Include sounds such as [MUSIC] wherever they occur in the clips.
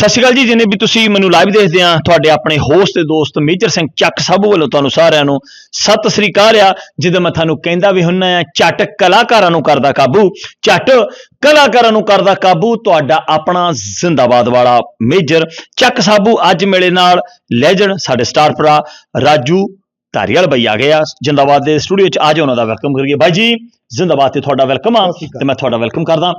ਸਤਿ ਸ਼੍ਰੀ ਅਕਾਲ ਜੀ, ਜਿੰਨੇ ਵੀ ਤੁਸੀਂ ਮੈਨੂੰ ਲਾਈਵ ਦੇਖਦੇ ਆ, ਤੁਹਾਡੇ ਆਪਣੇ ਹੋਸਟ ਤੇ ਦੋਸਤ ਮੇਜਰ ਸਿੰਘ ਚੱਕ ਸਾਬੂ ਵੱਲੋਂ ਤੁਹਾਨੂੰ ਸਾਰਿਆਂ ਨੂੰ ਸਤਿ ਸ੍ਰੀ ਅਕਾਲ ਆ ਜਦੋਂ ਮੈਂ ਤੁਹਾਨੂੰ ਕਹਿੰਦਾ ਵੀ ਹੁੰਨਾ ਆ, ਝੱਟ ਕਲਾਕਾਰਾਂ ਨੂੰ ਕਰਦਾ ਕਾਬੂ, ਝੱਟ ਕਲਾਕਾਰਾਂ ਨੂੰ ਕਰਦਾ ਕਾਬੂ, ਤੁਹਾਡਾ ਆਪਣਾ ਜ਼ਿੰਦਾਬਾਦ ਵਾਲਾ ਮੇਜਰ ਚੱਕ ਸਾਬੂ ਅੱਜ ਮੇਰੇ ਨਾਲ ਲੈਜੈਂਡ ਸਾਡੇ ਸਟਾਰ ਭਰਾ ਰਾਜੂ ਧਾਰੀਵਾਲ ਬਈ ਆ ਗਏ ਆ ਜਿੰਦਾਬਾਦ ਦੇ ਸਟੂਡੀਓ ਚ ਅੱਜ ਉਹਨਾਂ ਦਾ ਵੈਲਕਮ ਕਰੀਏ। ਬਾਈ ਜੀ ਜਿੰਦਾਬਾਦ ਤੇ ਤੁਹਾਡਾ ਵੈਲਕਮ ਆ। ਤੇ ਮੈਂ ਤੁਹਾਡਾ ਵੈਲਕਮ ਕਰਦਾ।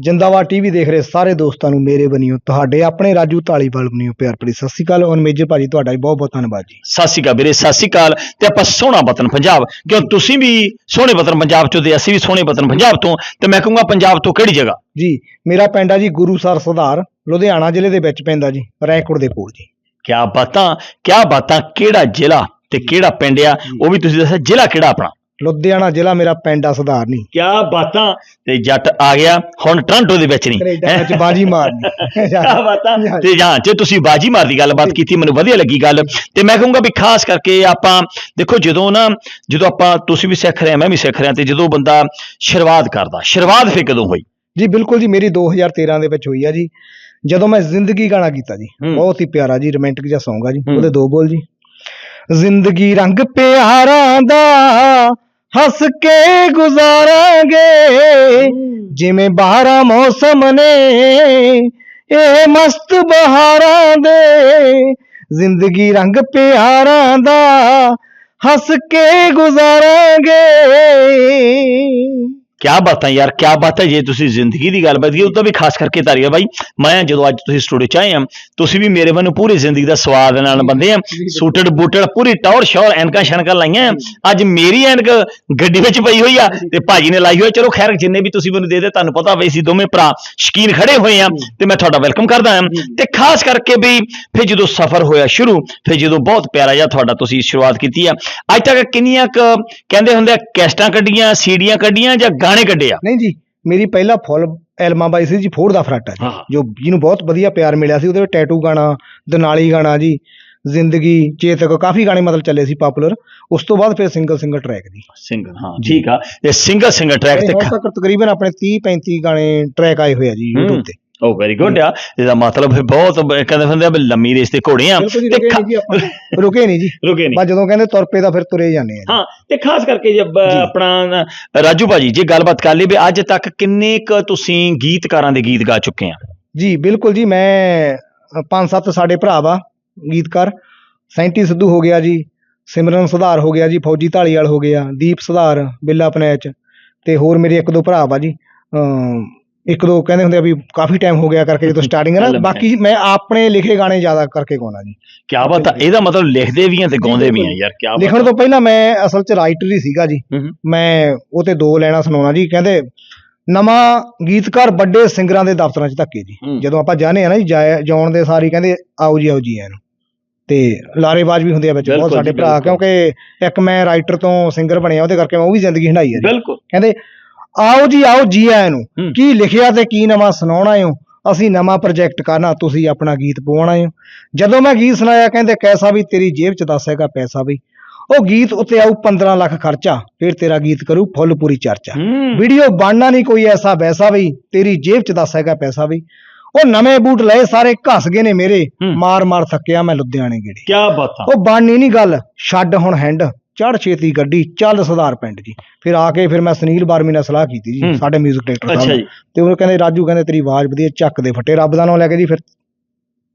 ਜਿੰਦਾਬਾਦ ਟੀਵੀ ਦੇਖ ਰਹੇ ਸਾਰੇ ਦੋਸਤਾਂ ਨੂੰ ਮੇਰੇ ਬਣੀਓ ਤੁਹਾਡੇ ਆਪਣੇ ਰਾਜੂ ਢਾਲੀਵਾਲ ਬਣੀਓ ਪਿਆਰ ਭਰੀ ਸਤਿ ਸ਼੍ਰੀ ਅਕਾਲ। ਔਰ ਮੇਜਰ ਭਾਜੀ ਤੁਹਾਡਾ ਵੀ ਬਹੁਤ ਬਹੁਤ ਧੰਨਵਾਦ ਜੀ। ਸਤਿ ਸ਼੍ਰੀ ਅਕਾਲ ਵੀਰੇ ਸਤਿ ਸ਼੍ਰੀ ਅਕਾਲ। ਤੇ ਆਪਾਂ ਸੋਹਣਾ ਵਤਨ ਪੰਜਾਬ ਕਿਉਂ ਤੁਸੀਂ ਵੀ ਸੋਹਣੇ ਵਤਨ ਪੰਜਾਬ ਚੋਂ ਤੇ ਅਸੀਂ ਵੀ ਸੋਹਣੇ ਵਤਨ ਪੰਜਾਬ ਤੋਂ ਤੇ ਮੈਂ ਕਹੂੰਗਾ ਪੰਜਾਬ ਤੋਂ ਕਿਹੜੀ ਜਗ੍ਹਾ? ਜੀ ਮੇਰਾ ਪਿੰਡ ਆ ਜੀ ਗੁਰੂਸਰ ਸੁਧਾਰ ਲੁਧਿਆਣਾ ਜ਼ਿਲ੍ਹੇ ਦੇ ਵਿੱਚ ਪੈਂਦਾ ਜੀ ਰੈਕੋਟ ਦੇ ਕੋਲ ਜੀ। ਕਿਆ ਬਾਤਾਂ ਕਿਆ ਬਾਤਾਂ ਕਿਹੜਾ ਜ਼ਿਲ੍ਹਾ? ਤੇ ਕਿਹੜਾ ਪਿੰਡ ਆ ਉਹ ਵੀ ਤੁਸੀਂ ਦੱਸਿਆ ਜ਼ਿਲ੍ਹਾ ਕਿਹੜਾ ਆਪਣਾ? ਲੁਧਿਆਣਾ ਜ਼ਿਲ੍ਹਾ ਮੇਰਾ ਪਿੰਡ ਆ ਸੁਧਾਰ ਨਹੀਂ ਕਿਆ ਬਾਤਾਂ? ਤੇ ਜੱਟ ਆ ਗਿਆ ਹੁਣ ਟ੍ਰਾਂਟੋ ਦੇ ਵਿੱਚ ਨਹੀਂ ਕੈਨੇਡਾ ਵਿੱਚ ਬਾਜੀ ਮਾਰਨੀ। ਕਿਆ ਬਾਤਾਂ? ਤੇ ਜਾਂ ਜੇ ਤੁਸੀਂ ਬਾਜੀ ਮਾਰ ਦੀ ਗੱਲਬਾਤ ਕੀਤੀ ਮੈਨੂੰ ਵਧੀਆ ਲੱਗੀ ਗੱਲ। ਤੇ ਮੈਂ ਕਹੂੰਗਾ ਵੀ ਖਾਸ ਕਰਕੇ ਆਪਾਂ ਦੇਖੋ ਜਦੋਂ ਨਾ ਜਦੋਂ ਆਪਾਂ ਤੁਸੀਂ ਵੀ ਸਿੱਖ ਰਹੇ ਆ ਮੈਂ ਵੀ ਸਿੱਖ ਰਿਹਾ ਤੇ ਜਦੋਂ ਬੰਦਾ ਸ਼ੁਰੂਆਤ ਕਰਦਾ ਸ਼ੁਰੂਆਤ ਫੇ ਕਦੋਂ ਹੋਈ? ਜੀ ਬਿਲਕੁਲ ਜੀ ਮੇਰੀ 2013 ਦੇ ਵਿੱਚ ਹੋਈ ਆ ਜੀ। ਜਦੋਂ ਮੈਂ ਜ਼ਿੰਦਗੀ ਗਾਣਾ ਕੀਤਾ ਜੀ। ਬਹੁਤ ਹੀ ਪਿਆਰਾ ਜੀ ਰੋਮਾਂਟਿਕ ਜਿਹਾ Song ਆ ਜੀ। ਉਹਦੇ ਦੋ ਬੋਲ ਜੀ। ਜ਼ਿੰਦਗੀ ਰੰਗ ਪਿਆਰਾਂ ਦਾ, ਹੱਸ ਕੇ ਗੁਜ਼ਾਰਾਂਗੇ। ਜਿਵੇਂ ਬਾਹਰਾਂ ਮੌਸਮ ਨੇ, ਇਹ ਮਸਤ ਬਹਾਰਾਂ ਦੇ। ਜ਼ਿੰਦਗੀ ਰੰਗ ਪਿਆਰਾਂ ਦਾ, ਹੱਸ ਕੇ ਗੁਜ਼ਾਰਾਂਗੇ। ਕਿਆ ਬਾਤਾਂ ਯਾਰ, ਕਿਆ ਬਾਤ ਹੈ ਜੇ ਤੁਸੀਂ ਜ਼ਿੰਦਗੀ ਦੀ ਗੱਲ ਬਦਲੀ, ਉਹ ਤਾਂ ਵੀ ਖਾਸ ਕਰਕੇ ਤਾਰੀਆ ਬਾਈ। ਮੈਂ ਜਦੋਂ ਅੱਜ ਤੁਸੀਂ ਸਟੂਡੀਓ ਚ ਆਏ ਆ, ਤੁਸੀਂ ਵੀ ਮੇਰੇ ਵੱਲੋਂ ਪੂਰੀ ਜ਼ਿੰਦਗੀ ਦਾ ਸਵਾਦ ਨਾਲ ਬੰਦੇ ਆ। ਸੂਟਡ ਬੂਟਡ ਪੂਰੀ ਟੌਰ, ਸ਼ੌਰ, ਐਨਕਾਂ, ਸ਼ਨਕਾਂ ਲਾਈਆਂ ਅੱਜ ਮੇਰੀ ਐਨਕ ਗੱਡੀ ਵਿੱਚ ਪਈ ਹੋਈ ਆ ਤੇ ਭਾਜੀ ਨੇ ਲਾਈ ਹੋਈ ਚਲੋ ਖੈਰ, ਜਿੰਨੇ ਵੀ ਤੁਸੀਂ ਮੈਨੂੰ ਦੇ ਦੇ ਤੁਹਾਨੂੰ ਪਤਾ ਵੀ ਅਸੀਂ ਦੋਵੇਂ ਭਰਾ ਸ਼ਕੀਨ ਖੜੇ ਹੋਏ ਆ ਤੇ ਮੈਂ ਤੁਹਾਡਾ ਵੈਲਕਮ ਕਰਦਾ ਹਾਂ ਤੇ ਖਾਸ ਕਰਕੇ ਵੀ ਫਿਰ ਜਦੋਂ ਸਫ਼ਰ ਹੋਇਆ ਸ਼ੁਰੂ, ਫਿਰ ਜਦੋਂ ਬਹੁਤ ਪਿਆਰਾ ਜਿਹਾ ਤੁਹਾਡਾ ਤੁਸੀਂ ਸ਼ੁਰੂਆਤ ਕੀਤੀ ਆ। ਅੱਜ ਤੱਕ ਕਿੰਨੀਆਂ ਕੁ ਕਹਿੰਦੇ ਹੁੰਦੇ ਆ, ਕੈਸਟਾਂ ਕੱਢੀਆਂ ਸੀੜੀਆਂ ਕੱਢੀਆਂ ਜਾਂ ਗਾਣੇ ਕੱਢੇ ਆ। ਨਹੀਂ ਜੀ ਮੇਰੀ ਪਹਿਲਾ ਫੁੱਲ ਐਲਬਮ ਬਾਈ ਸੀ ਜੀ ਫੋੜ ਦਾ ਫਰਾਟਾ ਜੀ ਹਾਂ। ਜੋ ਜਿਹਨੂੰ ਬਹੁਤ ਵਧੀਆ ਪਿਆਰ ਮਿਲਿਆ ਸੀ ਉਹਦੇ ਵਿੱਚ ਟੈਟੂ ਗਾਣਾ ਦਨਾਲੀ ਗਾਣਾ ਜੀ ਜ਼ਿੰਦਗੀ ਚੇਤਕ ਕਾਫੀ ਗਾਣੇ ਮਤਲਬ ਚੱਲੇ ਸੀ ਪਪੂਲਰ ਉਸ ਤੋਂ ਬਾਅਦ ਫਿਰ ਸਿੰਗਲ ਸਿੰਗਲ ਟਰੈਕ ਜੀ। ਸਿੰਗਰ ਹਾਂ ਠੀਕ ਆ। ਤੇ ਸਿੰਗਰ ਸਿੰਗਰ ਟਰੈਕ ਤੇ ਤੇ ਹੁਣ ਤੱਕ ਤਕਰੀਬਨ ਆਪਣੇ 30 35 ਗਾਣੇ ਟਰੈਕ ਆਏ ਹੋਏ ਆ ਜੀ ਹੂੰ। YouTube ਤੇ। ਉਹ ਵੈਰੀ ਗੁੱਡ ਆ ਇਹਦਾ ਮਤਲਬ ਫਿਰ ਬਹੁਤ ਕਹਿੰਦੇ ਹੁੰਦੇ ਆ ਵੀ ਲੰਮੀ ਰੇਸ ਤੇ ਘੋੜੇ ਆ ਬਿਲਕੁਲ ਜੀ ਰੁਕੇ ਨਹੀਂ ਜੀ ਆਪਾਂ। ਰੁਕੇ ਨਹੀਂ ਜੀ। [LAUGHS] ਰੁਕੇ ਨਹੀਂ। ਬਸ ਜਦੋਂ ਕਹਿੰਦੇ ਤੁਰ ਪਏ ਤਾਂ ਫਿਰ ਤੁਰੇ ਜਾਂਦੇ ਆ। ਹਾਂ ਤੇ ਖਾਸ ਕਰਕੇ ਜੀ। ਆਪਣਾ ਨਾ, ਰਾਜੂ ਭਾਜੀ ਜੇ ਗੱਲਬਾਤ ਕਰ ਲਈ ਵੀ ਅੱਜ ਤੱਕ ਕਿੰਨੇ ਕ ਤੁਸੀਂ ਗੀਤਕਾਰਾਂ ਦੇ ਗੀਤ ਗਾ ਚੁੱਕੇ ਆ? ਜੀ ਬਿਲਕੁਲ ਜੀ ਮੈਂ ਅ, ਪੰਜ ਸੱਤ ਸਾਡੇ ਭਰਾ ਵਾ ਗੀਤਕਾਰ। ਸੈਂਟੀ ਸਿੱਧੂ ਹੋ ਗਿਆ ਜੀ ਸਿਮਰਨ ਸੁਧਾਰ ਹੋ ਗਿਆ ਜੀ ਫੌਜੀ ਢਾਲੀਵਾਲ ਹੋ ਗਿਆ ਦੀਪ ਸੁਧਾਰ ਬਿੱਲਾ ਪਨੈਚ ਤੇ ਹੋਰ ਮੇਰੇ ਇੱਕ ਦੋ ਭਰਾ ਵਾ ਜੀ ਅਮ ਇੱਕ ਦੋ ਕਹਿੰਦੇ ਹੁੰਦੇ ਆ ਵੀ ਕਾਫੀ ਟਾਈਮ ਹੋ ਗਿਆ ਕਰਕੇ ਜਦੋਂ ਸਟਾਰਟਿੰਗ ਹੈ ਨਾ [LAUGHS] ਬਾਕੀ ਮੈਂ ਆਪਣੇ ਲਿਖੇ ਗਾਣੇ ਜ਼ਿਆਦਾ ਕਰਕੇ ਗਾਉਣਾ ਜੀ। ਕਿਆ ਬਾਤ ਆ ਇਹਦਾ ਮਤਲਬ ਲਿਖਦੇ ਵੀ ਆ ਤੇ ਗਾਉਂਦੇ ਵੀ ਆ ਯਾਰ ਕਿਆ ਲਿਖਣ ਤੋਂ ਪਹਿਲਾਂ ਮੈਂ ਅਸਲ 'ਚ ਰਾਈਟਰ ਹੀ ਸੀਗਾ ਜੀ। ਮੈਂ ਉਹ ਤੇ ਦੋ ਲੈਣਾ ਸੁਣਾਉਣਾ ਜੀ ਕਹਿੰਦੇ ਨਵਾਂ ਗੀਤਕਾਰ ਵੱਡੇ ਸਿੰਗਰਾਂ ਦੇ ਦਫ਼ਤਰਾਂ 'ਚ ਧੱਕੇ ਜੀ। ਜਦੋਂ ਆਪਾਂ ਜਾਣੇ ਆ ਨਾ ਜੀ ਜਾਣ ਦੇ ਸਾਰੀ ਕਹਿੰਦੇ ਆਓ ਜੀ ਆਓ ਜੀ ਐਨ ਤੇ ਲਾਰੇਬਾਜ਼ ਵੀ ਹੁੰਦੇ ਆ ਵਿੱਚ ਬਹੁਤ ਸਾਡੇ ਭਰਾ। ਕਿਉਂਕਿ ਇੱਕ ਮੈਂ ਰਾਈਟਰ ਤੋਂ ਸਿੰਗਰ ਬਣਿਆ ਉਹਦੇ ਕਰਕੇ ਮੈਂ ਉਹ ਵੀ ਜ਼ਿੰਦਗੀ ਹੰਡਾਈ ਆ ਜੀ। ਬਿਲਕੁਲ। ਕਹਿੰਦੇ ਆਓ ਜੀ ਆਓ ਜੀ ਆਇਆਂ ਨੂੰ। ਕੀ ਲਿਖਿਆ ਤੇ ਕੀ ਨਵਾਂ ਸੁਣਾਉਣਾ ਏ ਅਸੀਂ ਨਵਾਂ ਪ੍ਰੋਜੈਕਟ ਕਰਨਾ ਤੁਸੀਂ ਆਪਣਾ ਗੀਤ ਪਵਾਉਣਾ ਏ ਜਦੋਂ ਮੈਂ ਗੀਤ ਸੁਣਾਇਆ ਕਹਿੰਦੇ ਕੈਸਾ ਵੀ ਤੇਰੀ ਜੇਬ 'ਚ ਦੱਸੇਗਾ ਪੈਸਾ ਵੀ। ਉਹ ਗੀਤ ਉੱਤੇ ਆਊ 15 ਲੱਖ ਖਰਚਾ ਫਿਰ ਤੇਰਾ ਗੀਤ ਕਰੂ ਫੁੱਲ ਪੂਰੀ ਚਰਚਾ। ਵੀਡੀਓ ਬਣਨਾ ਨਹੀਂ ਕੋਈ ਐਸਾ ਵੈਸਾ ਵੀ ਤੇਰੀ ਜੇਬ 'ਚ ਦੱਸੇਗਾ ਪੈਸਾ ਵੀ। ਉਹ ਨਵੇਂ ਬੂਟ ਲਏ ਸਾਰੇ ਘਸ ਗਏ ਨੇ ਮੇਰੇ। ਮਾਰ ਮਾਰ ਥੱਕਿਆ ਮੈਂ ਲੁਧਿਆਣੇ ਗੇੜੇ। ਕਿਆ ਬਾਤਾਂ ਉਹ ਬਣਨੀ ਨਹੀਂ ਗੱਲ ਛੱਡ ਹੁਣ ਹੈਂਡ ਚੜ ਛੇਤੀ ਗੱਡੀ ਚੱਲ ਸੁਧਾਰ ਪਿੰਡ ਜੀ ਫਿਰ ਆ ਕੇ ਫਿਰ ਮੈਂ ਸੁਨੀਲ ਬਾਰਮੀ ਨਾਲ ਸਲਾਹ ਕੀਤੀ। ਜੀ ਸਾਡੇ 뮤직 ਡਾਇਰੈਕਟਰ ਅੱਛਾ ਸਾਹਿਬ ਤੇ ਉਹ ਕਹਿੰਦੇ ਰਾਜੂ ਕਹਿੰਦੇ ਤੇਰੀ ਆਵਾਜ਼ ਵਧੀਆ ਚੱਕ ਦੇ ਫੱਟੇ ਰੱਬ ਦਾ ਨਾਮ ਲੈ ਕੇ ਜੀ ਫਿਰ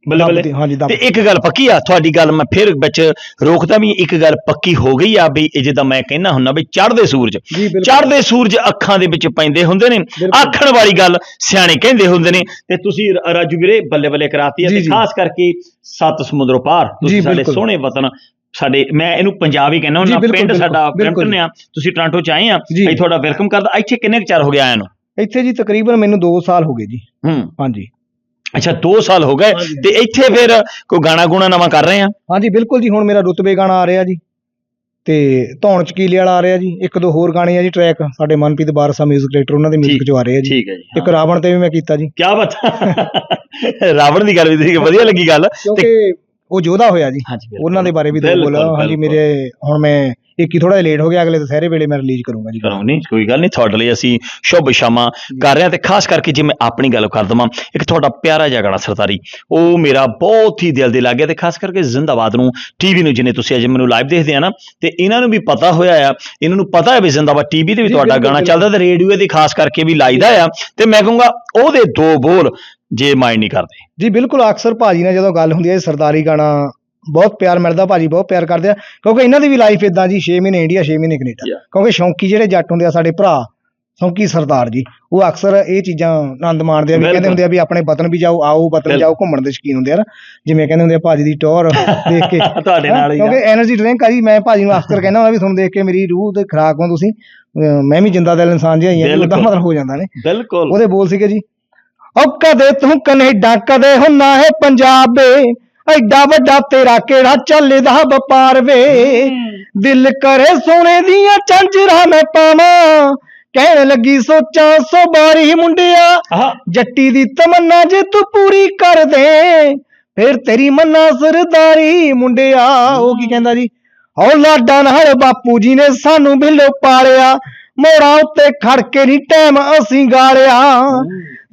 ਬੱਲੇ ਦੱਬ ਬੱਲੇ ਦੀ- ਹਾਂਜੀ ਦੱਬ ਤੇ ਇੱਕ ਗੱਲ ਪੱਕੀ ਆ ਤੁਹਾਡੀ ਗੱਲ ਮੈਂ ਫਿਰ ਵਿੱਚ ਰੋਕਦਾ ਵੀ ਇੱਕ ਗੱਲ ਪੱਕੀ ਹੋ ਗਈ ਆ ਵੀ ਇਹ ਜਿੱਦਾਂ ਮੈਂ ਕਹਿੰਦਾ ਹੁੰਨਾ ਵੀ ਚੜ੍ਹਦੇ ਸੂਰਜ ਜੀ ਬਿਲਕੁਲ ਚੜ੍ਹਦੇ ਸੂਰਜ ਅੱਖਾਂ ਦੇ ਵਿੱਚ ਪੈਂਦੇ ਹੁੰਦੇ ਨੇ ਬਿਲਕੁਲ। ਆਖਣ ਵਾਲੀ ਗੱਲ ਸਿਆਣੇ ਕਹਿੰਦੇ ਹੁੰਦੇ ਨੇ ਤੇ ਤੁਸੀਂ ਰ- ਰਾਜੂ ਵੀਰੇ ਬੱਲੇ ਬੱਲੇ ਕਰਾਤੀ ਆ ਜੀ, ਤੇ ਜੀ। ਖਾਸ ਕਰਕੇ ਸੱਤ ਸਮੁੰਦਰੋਂ ਪਾਰ ਤੁਸੀਂ ਜੀ, ਸਾਡੇ ਬਿਲਕੁਲ। ਸੋਹਣੇ ਵਤਨ ਸਾਡੇ ਮੈਂ ਇਹਨੂੰ ਪੰਜਾਬ ਹੀ ਕਹਿੰਦਾ ਜੀ, ਹੁੰਦਾ ਬਿਲਕੁਲ, ਪਿੰਡ ਬਿਲਕੁਲ, ਸਾਡਾ ਬਿਲਕੁਲ ਬ੍ਰੈਂਟਨ ਆ ਤੁਸੀਂ ਟੋਰਾਂਟੋ ਚ ਆਏ ਆ ਜੀ। ਅਸੀਂ ਤੁਹਾਡਾ ਵੈਲਕਮ ਕਰਦਾ ਇੱਥੇ ਕਿੰਨੇ ਕੁ ਚਿਰ ਹੋ ਗਿਆ ਆਇਆ ਨੂੰ ਇੱਥੇ ਜੀ ਤਕਰੀਬਨ ਮੈਨੂੰ 2 ਸਾਲ ਹੋ ਗਏ ਜੀ ਹੂੰ ਹਾਂਜੀ ਅੱਛਾ 2 ਸਾਲ ਹੋ ਗਏ ਹਾਂਜੀ। ਤੇ ਇੱਥੇ ਫਿਰ ਕੋਈ ਗਾਣਾ ਗੁਣਾ ਨਵਾਂ ਕਰ ਰਹੇ ਆ ਹਾਂਜੀ ਬਿਲਕੁਲ ਜੀ ਹੁਣ ਮੇਰਾ ਰੁਤਬੇ ਗਾਣਾ ਆ ਰਿਹਾ ਜੀ ਤੇ ਧੌਣ ਚਕੀਲੇ ਵਾਲਾ ਆ ਰਿਹਾ ਜੀ ਇੱਕ ਦੋ ਹੋਰ ਗਾਣੇ ਆ ਜੀ ਟਰੈਕ ਸਾਡੇ ਮਨਪ੍ਰੀਤ ਬਾਰਸਾ 뮤직 ਡਾਇਰੈਕਟਰ ਉਹਨਾਂ ਦੇ 뮤직 ਠੀਕ- ਚ ਆ ਰਹੇ ਆ ਜੀ ਠੀਕ ਹੈ ਜੀ ਇੱਕ ਰਾਵਣ ਤੇ ਵੀ ਮੈਂ ਕੀਤਾ ਜੀ ਕਿਆ ਬਾਤ ਰਾਵਣ ਦੀ ਗੱਲ ਵੀ ਤੁਸੀਂ ਵਧੀਆ ਲੱਗੀ ਗੱਲ ਕਿਉਂਕਿ ਉਹ ਯੋਧਾ ਹੋਇਆ ਜੀ ਹਾਂਜੀ ਬਿਲਕੁਲ। ਉਹਨਾਂ ਦੇ ਬਾਰੇ ਵੀ ਦੋ ਬਿਲਕੁਲ, ਬੋਲ ਹਾਂਜੀ ਬਿਲਕੁਲ। ਮੇਰੇ ਹੁਣ ਮੈਂ ਇੱਕ ਹੀ ਥੋੜਾ ਲੇਟ ਹੋ ਗਿਆ ਅਗਲੇ ਦੁਸਹਿਰੇ ਵੇਲੇ ਮੈਂ ਰਿਲੀਜ਼ ਕਰੂੰਗਾ ਜੀ ਕਰੋ ਨਹੀਂ ਕੋਈ ਗੱਲ ਨਹੀਂ ਤੁਹਾਡੇ ਲਈ ਅਸੀਂ ਸ਼ੁਭ ਸ਼ਾਮਾਂ ਕਰ ਰਹੇ ਹਾਂ ਤੇ ਖਾਸ ਕਰਕੇ ਜੇ ਮੈਂ ਆਪਣੀ ਗੱਲ ਕਰ ਦਵਾਂ ਇੱਕ ਤੁਹਾਡਾ ਪਿਆਰਾ ਜਿਹਾ ਗਾਣਾ ਸਰਦਾਰੀ ਉਹ ਮੇਰਾ ਬਹੁਤ ਹੀ ਦਿਲ ਦੇ ਲੱਗ ਗਿਆ ਤੇ ਖਾਸ ਕਰਕੇ ਜ਼ਿੰਦਾਬਾਦ ਨੂੰ ਟੀਵੀ ਨੂੰ ਜਿਹਨੇ ਤੁਸੀਂ ਅੱਜ ਮੈਨੂੰ ਲਾਈਵ ਦੇਖਦੇ ਆ ਨਾ ਤੇ ਇਹਨਾਂ ਨੂੰ ਵੀ ਪਤਾ ਹੋਇਆ ਆ ਇਹਨਾਂ ਨੂੰ ਪਤਾ ਹੈ ਵੀ ਜ਼ਿੰਦਾਬਾਦ ਟੀਵੀ ਤੇ ਵੀ ਤੁਹਾਡਾ ਗਾਣਾ। ਚੱਲਦਾ ਤੇ ਰੇਡੀਓ ਤੇ ਖਾਸ ਕਰਕੇ ਵੀ ਲਾਈਦਾ ਆ ਤੇ ਮੈਂ ਕਹੂੰਗਾ ਉਹਦੇ ਦੋ ਬੋਲ ਜੇ ਮਾਈਂਡ ਨਹੀਂ ਕਰਦੇ ਜੀ ਬਿਲਕੁਲ ਅਕਸਰ ਭਾਜੀ ਨਾਲ ਜਦੋਂ ਗੱਲ ਹੁੰਦੀ ਹੈ ਸਰਦਾਰੀ ਗਾਣਾ ਬਹੁਤ ਪਿਆਰ ਮਿਲਦਾ ਭਾਜੀ ਬਹੁਤ ਪਿਆਰ ਕਰਦੇ ਆ। ਕਿਉਂਕਿ ਇਹਨਾਂ ਦੀ ਵੀ ਲਾਈਫ ਇਦਾਂ ਜੀ 6 ਮਹੀਨੇ ਇੰਡੀਆ 6 ਮਹੀਨੇ ਕੈਨੇਡਾ ਕਿਉਂਕਿ ਸ਼ੌਂਕੀ ਜਿਹੜੇ ਜੱਟ ਹੁੰਦੇ ਆ ਸਾਡੇ ਭਰਾ ਸ਼ੌਂਕੀ ਸਰਦਾਰ ਜੀ ਉਹ ਅਕਸਰ ਇਹ ਚੀਜ਼ਾਂ ਆਨੰਦ ਮਾਣਦੇ ਆ ਵੀ ਕਹਿੰਦੇ ਹੁੰਦੇ ਆ ਵੀ ਆਪਣੇ ਵਤਨ ਵੀ ਜਾਓ ਆਓ ਵਤਨ ਜਾਓ ਘੁੰਮਣ ਦੇ ਸ਼ੌਕੀਨ ਹੁੰਦੇ ਆ ਜਿਵੇਂ ਕਹਿੰਦੇ ਹੁੰਦੇ ਆ ਭਾਜੀ ਦੀ ਟੌਰ ਦੇਖ ਕੇ। [LAUGHS] ਤੁਹਾਡੇ ਨਾਲ ਹੀ ਕਿਉਂਕਿ એનર્ਜੀ ਡਰਿੰਕ ਆ ਜੀ ਮੈਂ ਭਾਜੀ ਨੂੰ ਅਕਸਰ ਕਹਿੰਦਾ ਹੁੰਦਾ ਵੀ ਤੁਹਾਨੂੰ ਦੇਖ ਕੇ ਮੇਰੀ ਰੂਹ ਤੇ ਖਰਾਕ ਹੋ ਤੁਸੀਂ। ਮੈਂ ਵੀ ਜਿੰਦਾ ਦਿਲ ਇਨਸਾਨ ਜਿਹਾ ਹੀ ਆ ਮਤਲਬ ਹੋ ਜਾਂਦਾ ਨੇ। ਬਿਲਕੁਲ। ਉਹਦੇ ਬੋਲ ਸੀਗੇ ਜੀ ਉਹ ਕਦੇ ਤੂੰ ਕਨੇਡਾ ਕਦੇ ਹੁੰਨਾ ਹੈ ਪੰਜਾਬੇ ਐਡਾ ਵੱਡਾ ਤੇਰਾ ਕਿਹੜਾ ਚੱਲਦਾ ਵਪਾਰ ਵੇ? ਦਿਲ ਕਰੇ ਸੋਨੇ ਦੀਆਂ ਝਾਂਜਰਾਂ ਮੈਂ ਪਾਵਾਂ। ਕਹਿਣ ਲੱਗੀ ਸੋਚਾਂ ਸੋ ਬਾਰੀ ਮੁੰਡਿਆ। ਜੱਟੀ ਦੀ ਤਮੰਨਾ ਜੇ ਤੂੰ ਪੂਰੀ ਕਰ ਦੇ ਫਿਰ ਤੇਰੀ ਮੰਨਾ ਸਰਦਾਰੀ ਮੁੰਡਿਆ। ਉਹ ਕੀ ਕਹਿੰਦਾ ਜੀ? ਓ ਲਾਡਾ ਨਾਲ ਬਾਪੂ ਜੀ ਨੇ ਸਾਨੂੰ ਬਿੱਲੋ ਪਾਲਿਆ। ਮੋੜਾਂ ਉੱਤੇ ਖੜ ਕੇ ਨਹੀਂ ਟਾਈਮ ਅਸੀਂ ਗਾਲਿਆ।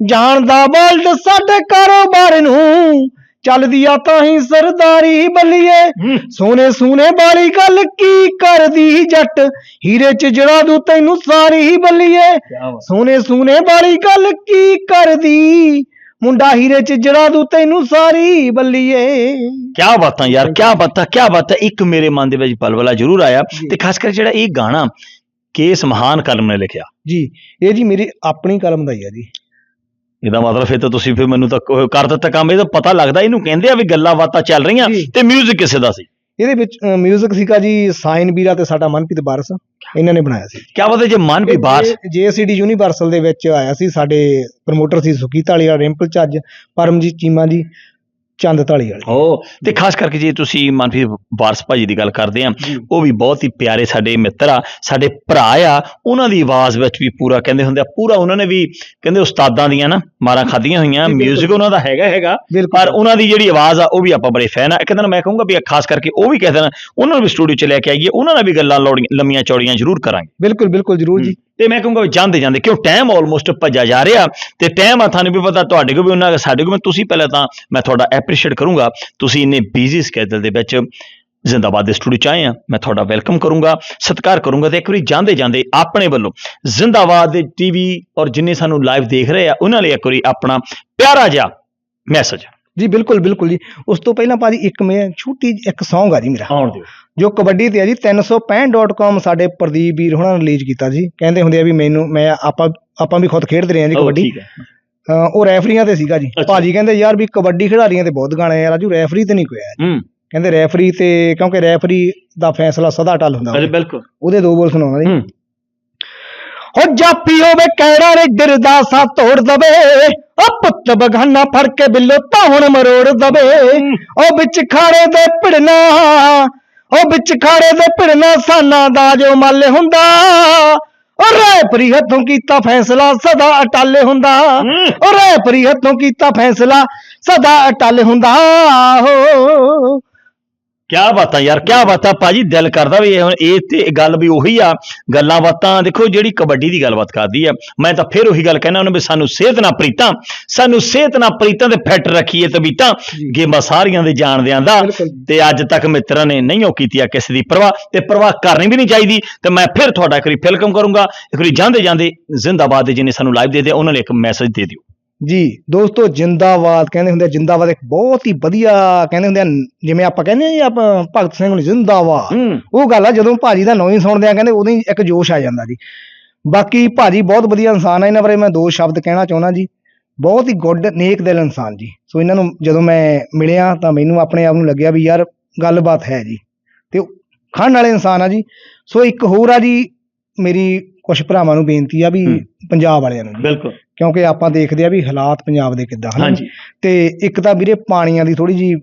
ਜਾਣਦਾ ਵਰਲਡ ਸਾਡੇ ਕਾਰੋਬਾਰ ਨੂੰ ਚੱਲਦੀ ਆ ਤਾਂ ਹੀ ਸਰਦਾਰੀ ਬੱਲੀਏ। ਹੂੰ। ਸੋਨੇ ਸੂਨੇ ਵਾਲੀ ਗੱਲ ਕੀ ਕਰਦੀ ਜੱਟ? ਹੀਰੇ ਚ ਜੜਾ ਦੂ ਤੈਨੂੰ ਸਾਰੀ ਹੀ ਬੱਲੀਏ। ਸੋਨੇ ਸੂਨੇ ਵਾਲੀ ਗੱਲ ਕੀ ਕਰਦੀ? ਮੁੰਡਾ ਹੀਰੇ ਚ ਜੜਾ ਦੂ ਤੈਨੂੰ ਸਾਰੀ ਬੱਲੀਏ। ਕਿਆ ਬਾਤਾਂ ਯਾਰ ਕਿਆ ਬਾਤਾਂ ਕਿਆ ਬਾਤਾਂ। ਇੱਕ ਮੇਰੇ ਮਨ ਦੇ ਵਿੱਚ ਪਲਵਲਾ ਜ਼ਰੂਰ ਆਇਆ। ਤੇ ਖਾਸ ਕਰ ਜਿਹੜਾ ਇਹ ਗਾਣਾ ਕੇਸ ਮਹਾਨ ਕਲਮ ਨੇ ਲਿਖਿਆ। ਜੀ ਇਹ ਜੀ ਮੇਰੀ ਆਪਣੀ ਕਲਮ ਦਾ ਹੀ ਆ ਜੀ। ਇਹਦਾ ਮਤਲਬ ਫਿਰ ਤਾਂ ਤੁਸੀਂ ਫਿਰ ਮੈਨੂੰ ਤਾਂ ਉਹ ਕਰ ਦਿੱਤਾ ਕੰਮ ਇਹਦਾ ਪਤਾ ਲੱਗਦਾ ਇਹਨੂੰ ਕਹਿੰਦੇ ਆ ਵੀ ਗੱਲਾਂ ਬਾਤਾਂ ਚੱਲ ਰਹੀਆਂ ਜੀ। ਤੇ 뮤직 ਕਿਸੇ ਦਾ ਸੀ ਇਹਦੇ ਵਿੱਚ 뮤직 ਸੀਗਾ ਜੀ ਸਾਈਨ ਵੀਰਾ ਤੇ ਸਾਡਾ ਮਨਪ੍ਰੀਤ ਬਾਰਸ ਇਹਨਾਂ ਨੇ ਬਣਾਇਆ ਸੀ ਕਿਆ ਪਤਾ ਜੇ ਮਨ ਵੀ ਬਾਹਰ ਜੇਸੀਡੀ ਯੂਨੀਵਰਸਲ ਦੇ ਵਿੱਚ ਆਇਆ ਸੀ ਸਾਡੇ ਪ੍ਰਮੋਟਰ ਸੀ ਸੁਖੀ ਢਾਲੀਵਾਲ ਰਿੰਪਲ ਚੱਜ ਪਰਮਜੀਤ ਚੀਮਾ ਜੀ ਚੰਦ ਢਾਲੀਵਾਲ ਓ ਤੇ ਖਾਸ ਕਰਕੇ ਜੇ ਤੁਸੀਂ ਮਨਪ੍ਰੀਤ ਵਾਰਸ ਭਾਜੀ ਦੀ ਗੱਲ ਕਰਦੇ ਆ ਉਹ ਵੀ ਬਹੁਤ ਹੀ ਪਿਆਰੇ ਸਾਡੇ ਮਿੱਤਰ ਆ ਸਾਡੇ ਭਰਾ ਆ ਉਹਨਾਂ ਦੀ ਆਵਾਜ਼ ਵਿੱਚ ਵੀ ਪੂਰਾ ਕਹਿੰਦੇ ਹੁੰਦੇ ਆ ਪੂਰਾ ਉਹਨਾਂ ਨੇ ਵੀ ਕਹਿੰਦੇ ਉਸਤਾਦਾਂ ਦੀਆਂ ਨਾ ਮਾਰਾਂ ਖਾਧੀਆਂ ਹੋਈਆਂ 직 ਉਹਨਾਂ ਦਾ ਹੈਗਾ ਹੈਗਾ ਪਰ ਉਹਨਾਂ ਦੀ ਜਿਹੜੀ ਆਵਾਜ਼ ਆ ਉਹ ਵੀ ਆਪਾਂ ਬੜੇ ਫੈਨ ਆ। ਇੱਕ ਦਿਨ ਮੈਂ ਕਹੂੰਗਾ ਵੀ ਖਾਸ ਕਰਕੇ ਉਹ ਵੀ ਕਹਿੰਦੇ ਨੇ ਉਹਨਾਂ ਨੂੰ ਵੀ ਸਟੂਡੀਓ 'ਚ ਲੈ ਕੇ ਆਈਏ ਉਹਨਾਂ ਨਾਲ ਵੀ ਗੱਲਾਂ ਲੰਮੀਆਂ ਚੌੜੀਆਂ ਜ਼ਰੂਰ ਕਰਾਂਗੇ। ਬਿਲਕੁਲ ਬਿਲਕੁਲ ਜਰੂਰ ਜੀ। ਤੇ ਮੈਂ ਕਹੂੰਗਾ ਵੀ ਜਾਂਦੇ ਜਾਂਦੇ ਕਿਉਂ ਟਾਈਮ ਆਲਮੋਸਟ ਭੱਜਾ ਜਾ ਰਿਹਾ ਤੇ ਟਾਈਮ ਆ ਤੁਹਾਨੂੰ ਵੀ ਪਤਾ ਤੁਹਾਡੇ ਕੋਲ ਵੀ ਉਹਨਾਂ ਦਾ ਸਾਡੇ ਕੋਲ ਵੀ ਤੁਸੀਂ ਪਹਿਲਾਂ ਤਾਂ ਮੈਂ ਤੁਹਾਡਾ ਐਪਰੀਸ਼ੀਏਟ ਕਰੂੰਗਾ। ਤੁਸੀਂ ਇੰਨੇ ਬਿਜ਼ੀ ਸਕੇਜੂਲ ਦੇ ਵਿੱਚ ਜ਼ਿੰਦਾਬਾਦ ਦੇ ਸਟੂਡੀਓ ਚ ਆਏ ਆ। ਮੈਂ ਤੁਹਾਡਾ ਵੈਲਕਮ ਕਰੂੰਗਾ, ਸਤਿਕਾਰ ਕਰੂੰਗਾ ਤੇ ਇੱਕ ਵਾਰੀ ਜਾਂਦੇ ਜਾਂਦੇ ਆਪਣੇ ਵੱਲੋਂ ਜ਼ਿੰਦਾਬਾਦ ਦੇ ਟੀਵੀ ਔਰ ਜਿੰਨੇ ਸਾਨੂੰ ਲਾਈਵ ਦੇਖ ਰਹੇ ਆ, ਉਹਨਾਂ ਲਈ ਇੱਕ ਵਾਰੀ ਆਪਣਾ ਪਿਆਰਾ ਜਿਹਾ ਮੈਸੇਜ ਜੀ ਬਿਲਕੁਲ ਬਿਲਕੁਲ ਜੀ। ਉਸ ਤੋਂ ਪਹਿਲਾਂ ਭਾਜੀ ਇੱਕ ਮੈਂ ਛੋਟੀ ਜਿਹੀ ਇੱਕ Song ਆ ਜੀ ਮੇਰਾ। ਆਉਣ ਦਿਓ। ਜੋ ਕਬੱਡੀ ਤੇ ਆ ਜੀ 365.com ਸਾਡੇ ਪ੍ਰਦੀਪ ਵੀਰ ਹੁਣਾਂ ਨੇ ਰਿਲੀਜ਼ ਕੀਤਾ ਜੀ। ਕਹਿੰਦੇ ਹੁੰਦੇ ਆ ਵੀ ਮੈਨੂੰ ਮੈਂ ਆਪਾਂ ਆਪਾਂ ਵੀ ਖੁਦ ਖੇਡਦੇ ਰਹੇ ਆ ਜੀ ਕਬੱਡੀ। ਠੀਕ ਹੈ। ਅਹ ਉਹ ਰੈਫਰੀਆਂ ਤੇ ਸੀਗਾ ਜੀ। ਭਾਜੀ ਕਹਿੰਦੇ ਯਾਰ ਵੀ ਕਬੱਡੀ ਖਿਡਾਰੀਆਂ ਤੇ ਬਹੁਤ ਗਾਣੇ ਆ ਰਾਜੂ ਰੈਫਰੀ ਤੇ ਨਹੀਂ ਕੋਈ ਆਇਆ ਕਹਿੰਦੇ ਰੈਫਰੀ ਤੇ ਕਿਉਂਕਿ ਰੈਫਰੀ ਦਾ ਫੈਸਲਾ ਸਦਾ ਟਲ ਹੁੰਦਾ ਬਿਲਕੁਲ। ਉਹਦੇ ਦੋ ਬੋਲ ਸੁਣਾਉਣਾ ਜੀ। ਹੂੰ ਹੋ ਜਾਪੀ ਹੋਵੇ ਕਿਹੜਾ ਰੇਡਰ ਦਾ ਸਾ ਤੋੜ ਦਵੇ। ਉਹ ਪੁੱਤ ਬਗਾਨਾ ਫੜ ਕੇ ਬਿੱਲੋ ਤਾਂ ਹੁਣ ਮਰੋੜ ਦਵੇ। ਉਹ ਵਿੱਚ ਖਾੜੇ ਦੇ ਭਿੜਨਾ ਉਹ ਵਿੱਚ ਖਾੜੇ ਦੇ ਭਿੜਨਾ ਸਾਨਾ ਦਾ ਜੋ ਮੱਲ ਹੁੰਦਾ। ਉਹ ਰੈਪਰੀ ਹੱਥੋਂ ਕੀਤਾ ਫੈਸਲਾ ਸਦਾ ਅਟਲ ਹੁੰਦਾ। ਉਹ ਰੈਪਰੀ ਹੱਥੋਂ ਕੀਤਾ ਫੈਸਲਾ ਸਦਾ ਅਟਲ ਹੁੰਦਾ। ਹੋ ਕਿਆ ਬਾਤਾਂ ਯਾਰ ਕਿਆ ਬਾਤਾਂ? ਭਾਜੀ ਦਿਲ ਕਰਦਾ ਵੀ ਹੁਣ ਇਹ ਤੇ ਗੱਲ ਵੀ ਉਹੀ ਆ ਗੱਲਾਂ ਬਾਤਾਂ ਦੇਖੋ ਜਿਹੜੀ ਕਬੱਡੀ ਦੀ ਗੱਲਬਾਤ ਕਰਦੀ ਆ ਮੈਂ ਤਾਂ ਫਿਰ ਉਹੀ ਗੱਲ ਕਹਿਣਾ ਉਹਨੇ ਵੀ ਸਾਨੂੰ ਸਿਹਤ ਨਾ ਪ੍ਰੀਤਾਂ ਸਾਨੂੰ ਸਿਹਤ ਨਾ ਪ੍ਰੀਤਾਂ ਤੇ ਫਿੱਟ ਰੱਖੀਏ ਤਬੀਤਾਂ ਗੇਮਾਂ ਸਾਰੀਆਂ ਦੇ ਜਾਣਦਿਆਂ ਦਾ। ਤੇ ਅੱਜ ਤੱਕ ਮਿੱਤਰਾਂ ਨੇ ਨਹੀਂ ਉਹ ਕੀਤੀ ਆ ਕਿਸੇ ਦੀ ਪਰਵਾਹ ਤੇ ਪਰਵਾਹ ਕਰਨੀ ਵੀ ਨਹੀਂ ਚਾਹੀਦੀ ਤੇ ਮੈਂ ਫਿਰ ਤੁਹਾਡਾ ਇੱਕ ਵਾਰੀ ਵੈਲਕਮ ਕਰੂੰਗਾ ਇੱਕ ਵਾਰੀ ਜਾਂਦੇ ਜਾਂਦੇ ਜ਼ਿੰਦਾਬਾਦ ਦੇ ਜਿਹਨੇ ਸਾਨੂੰ ਲਾਈਵ ਦੇ ਦੇ ਉਹਨਾਂ ਨੂੰ ਇੱਕ ਮੈਸੇਜ ਦੇ ਦਿਓ। ਜੀ ਦੋਸਤੋ ਜਿੰਦਾਬਾਦ ਕਹਿੰਦੇ ਹੁੰਦੇ ਜਿੰਦਾਬਾਦ ਇੱਕ ਬਹੁਤ ਹੀ ਵਧੀਆ ਕਹਿੰਦੇ ਹੁੰਦੇ ਆ ਜਿਵੇਂ ਆਪਾਂ ਕਹਿੰਦੇ ਆ ਜੀ ਆਪਾਂ ਭਗਤ ਸਿੰਘ ਨੂੰ ਜਿੰਦਾਬਾਦ। ਉਹ ਗੱਲ ਆ ਜਦੋਂ ਭਾਜੀ ਦਾ ਨਾਂ ਹੀ ਸੁਣਦੇ ਆ ਕਹਿੰਦੇ ਉਦੋਂ ਹੀ ਇੱਕ ਜੋਸ਼ ਆ ਜਾਂਦਾ ਜੀ। ਬਾਕੀ ਭਾਜੀ ਬਹੁਤ ਵਧੀਆ ਇਨਸਾਨ ਆ ਇਹਨਾਂ ਬਾਰੇ ਮੈਂ ਦੋ ਸ਼ਬਦ ਕਹਿਣਾ ਚਾਹੁੰਦਾ ਜੀ। ਬਹੁਤ ਹੀ ਗੁੱਡ ਨੇਕ ਦਿਲ ਇਨਸਾਨ ਜੀ। ਸੋ ਇਹਨਾਂ ਨੂੰ ਜਦੋਂ ਮੈਂ ਮਿਲਿਆ ਤਾਂ ਮੈਨੂੰ ਆਪਣੇ ਆਪ ਨੂੰ ਲੱਗਿਆ ਵੀ ਯਾਰ ਗੱਲਬਾਤ ਹੈ ਜੀ। ਤੇ ਖਾਣ ਵਾਲੇ ਇਨਸਾਨ ਆ ਜੀ। ਸੋ ਇੱਕ ਹੋਰ ਆ ਜੀ ਮੇਰੀ ਕੁਝ ਭਰਾਵਾਂ ਨੂੰ ਬੇਨਤੀ ਆ ਵੀ। ਪੰਜਾਬ ਵਾਲਿਆਂ ਨੂੰ। ਬਿਲਕੁਲ। ਕਿਉਂਕਿ ਆਪਾਂ ਦੇਖਦੇ ਆ ਵੀ ਹਾਲਾਤ ਪੰਜਾਬ ਦੇ ਕਿੱਦਾਂ ਹਨ? ਤੇ ਇੱਕ ਤਾਂ ਵੀਰੇ ਪਾਣੀਆਂ ਦੀ ਥੋੜੀ ਜੀ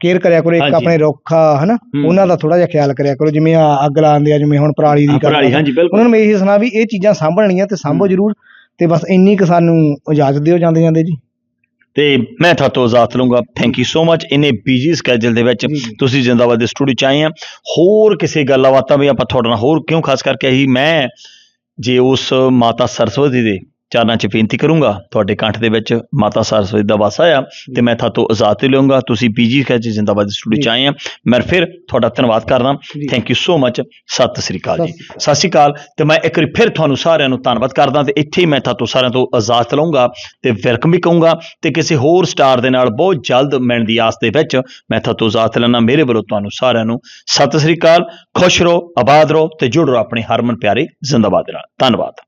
ਕੇਅਰ ਕਰਿਆ ਕਰੋ ਇੱਕ। ਆਪਣੇ ਰੁੱਖ ਹਨਾ। ਉਹਨਾਂ ਦਾ ਥੋੜਾ ਜਿਹਾ ਖਿਆਲ ਕਰਿਆ ਕਰੋ ਜਿਵੇਂ ਆ ਅੱਗ ਲਾਉਂਦੇ ਆ ਜਿਵੇਂ ਹੁਣ ਪਰਾਲੀ ਦੀ ਗੱਲ ਉਹਨਾਂ ਨੂੰ ਮੈਂ ਇਹੀ ਸੁਣਾ ਵੀ ਇਹ ਚੀਜ਼ਾਂ ਸਾਂਭਣੀਆਂ ਤੇ ਸਾਂਭੋ। ਜ਼ਰੂਰ ਤੇ ਬਸ ਇੰਨੀ ਕੁ ਸਾਨੂੰ ਇਜਾਜ਼ਤ ਦਿਓ ਜਾਂਦੇ ਜਾਂਦੇ ਜੀ। ਤੇ ਮੈਂ ਤੁਹਾਤੋਂ ਇਜਾਜ਼ਤ ਲਵਾਂਗਾ ਥੈਂਕ ਯੂ ਸੋ ਮਚ ਇਨੇ ਬੀਜੀ ਸਕੇਜੂਲ ਦੇ ਵਿੱਚ। ਤੁਸੀਂ ਜਿੰਦਾਬਾਦ ਦੇ ਸਟੂਡੀਓ ਚ ਆਏ ਆ। ਹੋਰ ਕਿਸੇ ਗੱਲਾਂ ਬਾਤਾਂ ਵੀ ਆਪਾਂ ਤੁਹਾਡੇ ਨਾਲ ਹੋਰ ਕਿਉਂ ਖਾਸ ਕਰਕੇ ਹੀ ਮੈਂ ਜੇ ਉਸ ਮਾਤਾ ਸਰਸਵਤੀ ਦੇ ਚਰਨਾਂ 'ਚ ਬੇਨਤੀ ਕਰੂੰਗਾ ਤੁਹਾਡੇ ਕੰਠ ਦੇ ਵਿੱਚ ਮਾਤਾ ਸਰਸਵਤੀ ਦਾ ਵਾਸਾ ਆ ਤੇ ਮੈਂ ਤੁਹਾਤੋਂ ਇਜਾਜ਼ਤ ਲਵਾਂਗਾ ਤੁਸੀਂ ਬੀਜੀ ਸਕੇਜੂਲ ਜਿੰਦਾਬਾਦ ਸਟੂਡੀਓ ਚ ਜੀ। ਆਏ ਆ। ਮੈਂ ਫਿਰ ਤੁਹਾਡਾ ਧੰਨਵਾਦ ਕਰਦਾ। ਜੀ। Thank you so much Sat Sri ਅਕਾਲ ਜੀ। ਸਤਿ ਸ਼੍ਰੀ ਅਕਾਲ। ਤੇ ਮੈਂ ਇੱਕ ਵਾਰੀ ਫਿਰ ਤੁਹਾਨੂੰ ਸਾਰਿਆਂ ਨੂੰ ਧੰਨਵਾਦ ਕਰਦਾ ਤੇ ਇੱਥੇ ਹੀ ਮੈਂ ਤੁਹਾਤੋਂ ਸਾਰਿਆਂ ਤੋਂ ਇਜਾਜ਼ਤ ਲਵਾਂਗਾ ਤੇ ਵੈਲਕਮ ਵੀ ਕਹੂੰਗਾ ਤੇ ਕਿਸੇ ਹੋਰ ਸਟਾਰ ਦੇ ਨਾਲ ਬਹੁਤ ਜਲਦ ਮਿਲਣ ਦੀ ਆਸ ਦੇ ਵਿੱਚ ਮੈਂ ਤੁਹਾਤੋਂ ਇਜਾਜ਼ਤ ਲੈਣਾ ਮੇਰੇ ਵੱਲੋਂ ਤੁਹਾਨੂੰ ਸਾਰਿਆਂ ਨੂੰ ਸਤਿ ਸ੍ਰੀ ਅਕਾਲ। ਖੁਸ਼ ਰਹੋ ਆਬਾਦ ਰਹੋ ਤੇ ਜੁੜ ਰਹੋ ਆਪਣੇ ਹਰਮਨ ਪਿਆਰੇ ਜ਼ਿੰਦਾਬਾਦ ਨਾਲ। ਧੰਨਵਾਦ।